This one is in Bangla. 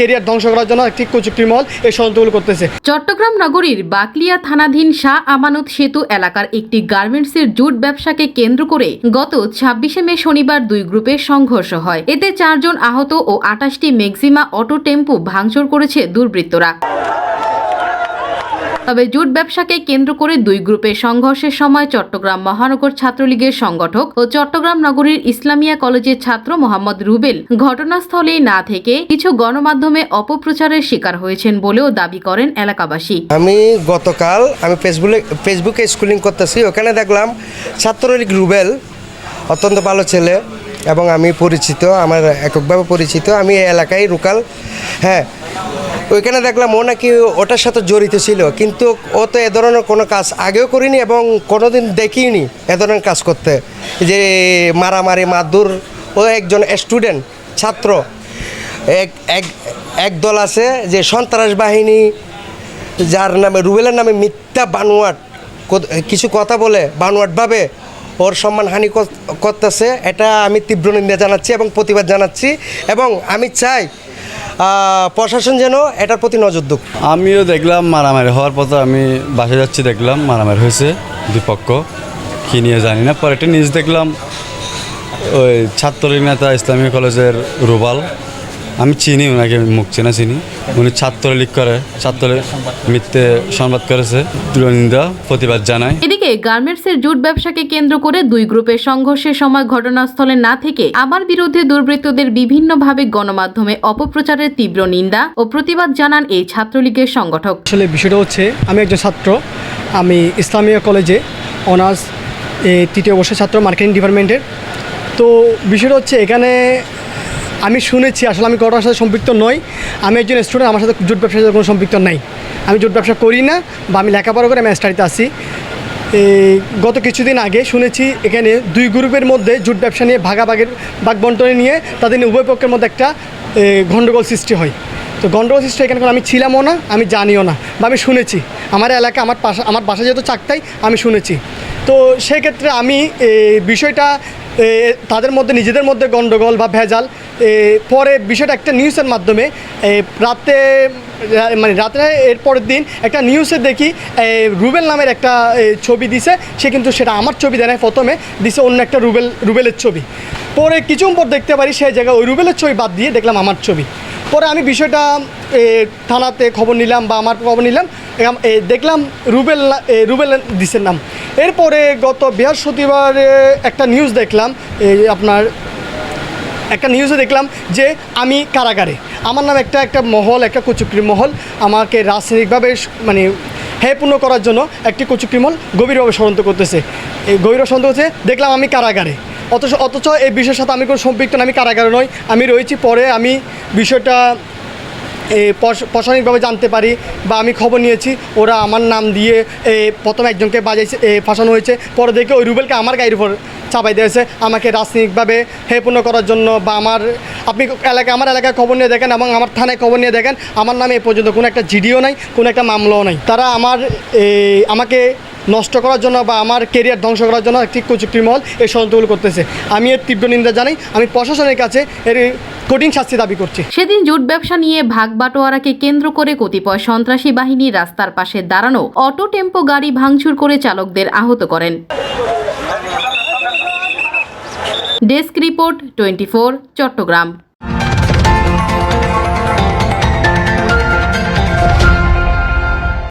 কেরিয়ার ধ্বংস করার জন্য একটি কুচুক্তি মহল এই ষড়যন্ত্রগুলো করতেছে। চট্টগ্রাম নগরীর বাকলিয়া থানাধীন শাহ আমানত সেতু এলাকার একটি গার্মেন্টসের জুট ব্যবসাকে কেন্দ্র করে গত ছাব্বিশে মে শনিবার দুই গ্রুপে সংঘর্ষ হয়। এতে চারজন আহত ও আটাশটি মেক্সিমা অটো টেম্পু ভাঙচুর করেছে দুর্বৃত্তরা। তবে জুট ব্যবসাকে কেন্দ্র করে দুই গ্রুপের সংঘর্ষের সময় চট্টগ্রাম মহানগর ছাত্রলীগের সংগঠক ও চট্টগ্রাম নগরীর ইসলামিয়া কলেজের ছাত্র মোহাম্মদ রুবেল ঘটনাস্থলে না থেকে কিছু গণমাধ্যমে অপপ্রচারের শিকার হয়েছেন বলেও দাবি করেন এলাকাবাসী। আমি গতকাল আমি ফেসবুকে ফেসবুকে স্কুলিং করতেছি, ওখানে দেখলাম ছাত্রলীগ রুবেল, অত্যন্ত ভালো ছেলে এবং আমি পরিচিত, আমার এককভাবে পরিচিত। আমি এলাকায় রুকাল হ্যাঁ ওইখানে দেখলাম ও নাকি ওটার সাথে জড়িত ছিল, কিন্তু ও তো এ ধরনের কোনো কাজ আগেও করিনি এবং কোনোদিন দেখিনি এ ধরনের কাজ করতে। যে মারামারি, মারধর, ও একজন স্টুডেন্ট, ছাত্র। এক এক এক দল আছে যে সন্ত্রাস বাহিনী, যার নামে, রুবেলের নামে মিথ্যা বানোয়াট কিছু কথা বলে, বানোয়াটভাবে ওর সম্মানহানি কর- করতেছে। এটা আমি তীব্র নিন্দা জানাচ্ছি এবং প্রতিবাদ জানাচ্ছি এবং আমি চাই প্রশাসন যেন এটার প্রতি নজর দুঃখ আমিও দেখলাম মারামারি হওয়ার পর তো আমি বাসে যাচ্ছি, দেখলাম মারামারি হয়েছে দুপক্ষ। কী নিয়ে জানি না, পরে একটা নিউজ দেখলাম, ওই ছাত্রলীগ নেতা ইসলামী কলেজের রুবাল। আমি চিনি ওনাকে মুখ চেনা চিনি। উনি ছাত্রলীগ করে ছাত্রলীগ মিথ্যে সংবাদ করেছে। দৃঢ় নিন্দা প্রতিবাদ জানায়। এদিকে গার্মেন্টসের জুট ব্যবসাকে কেন্দ্র করে দুই গ্রুপের সংঘর্ষের সময় ঘটনাস্থলে না থেকে আমার বিরুদ্ধে দুর্বৃত্তদের বিভিন্নভাবে গণমাধ্যমে অপপ্রচারের তীব্র নিন্দা ও প্রতিবাদ জানান এই ছাত্রলীগের সংগঠক। আসলে বিষয়টা হচ্ছে আমি একজন ছাত্র আমি ইসলামিয়া কলেজে অনার্স তৃতীয় বর্ষের ছাত্র মার্কেটিং ডিপার্টমেন্টের। তো বিষয়টা হচ্ছে এখানে আমি শুনেছি, আসলে আমি কটার সাথে সম্পৃক্ত নই। আমি একজন স্টুডেন্ট আমার সাথে জুট ব্যবসার সাথে কোনো সম্পৃক্ত নাই। আমি জুট ব্যবসা করি না বা আমি লেখাপড়া করে আমি স্টাডিতে আসি এই গত কিছুদিন আগে শুনেছি, এখানে দুই গ্রুপের মধ্যে জুট ব্যবসা নিয়ে ভাগাভাগের বাঘ বন্টনে নিয়ে তাদের উভয় পক্ষের মধ্যে একটা গণ্ডগোল সৃষ্টি হয়। তো গন্ডগোল সৃষ্টি এখানে আমি ছিলামও না, আমি জানিও না বা আমি শুনেছি। আমার এলাকা, আমার পাশা, আমার বাসা যেহেতু চাকতাই, আমি শুনেছি। তো সেক্ষেত্রে আমি বিষয়টা তাদের মধ্যে, নিজেদের মধ্যে গন্ডগোল বা ভেজাল পরে বিষয়টা একটা নিউজের মাধ্যমে রাতে মানে রাতে এর পরের দিন একটা নিউজে দেখি রুবেল নামের একটা ছবি দিছে, সে কিন্তু সেটা আমার ছবি দেয় প্রথমে, দিছে অন্য একটা রুবেল, রুবেলের ছবি। পরে কিছুক্ষণ পর দেখতে পারি সেই জায়গায় ওই রুবেলের ছবি বাদ দিয়ে দেখলাম আমার ছবি। পরে আমি বিষয়টা থানাতে খবর নিলাম বা আমার খবর নিলাম দেখলাম রুবেল রুবেল দিসের নাম। এরপরে গত বৃহস্পতিবারে একটা নিউজ দেখলাম আপনার, একটা নিউজে দেখলাম যে আমি কারাগারে। আমার নাম একটা একটা মহল, একটা কুচুকরি মহল, আমাকে রাজনৈতিকভাবে মানে হেয়পূর্ণ করার জন্য একটি কুচুকরি মহল গভীরভাবে ষড়যন্ত্র করতেছে। এই গভীর ষড়যন্ত্র হচ্ছে দেখলাম আমি কারাগারে। অথচ অথচ এই বিষয়ের সাথে আমি কোনো সম্পৃক্ত না, আমি কারাগারে নই। আমি রয়েছি পরে আমি বিষয়টা প্রশাসনিকভাবে জানতে পারি বা আমি খবর নিয়েছি। ওরা আমার নাম দিয়ে প্রথম একজনকে বাজাইছে ফাঁসানো হয়েছে। পরে দেখে ওই রুবেলকে আমার গাড়ির উপর চাপাই দিয়েছে আমাকে রাজনৈতিকভাবে হেপূর্ণ করার জন্য বা আমার, আপনি এলাকায়, আমার এলাকায় খবর নিয়ে দেখেন এবং আমার থানায় খবর নিয়ে দেখেন। আমার নামে এ পর্যন্ত কোনো একটা জিডিও নাই, কোনো একটা মামলাও নাই। তারা আমার আমাকে নষ্ট করার জন্য বা আমার কেরিয়ার ধ্বংস করার জন্য একটি কুচুক্তি মহল এই ষড়যন্ত্রগুলো করতেছে। আমি এর তীব্র নিন্দা জানাই, আমি প্রশাসনের কাছে এর কঠিন শাস্তি দাবি করছি। সেদিন জুট ব্যবসা নিয়ে ভাগ বাটোয়ারাকে কেন্দ্র করে কতিপয় সন্ত্রাসী বাহিনী রাস্তার পাশে দাঁড়ানো অটো টেম্পো গাড়ি ভাঙচুর করে চালকদের আহত করেন। Desk report twenty Chittagong.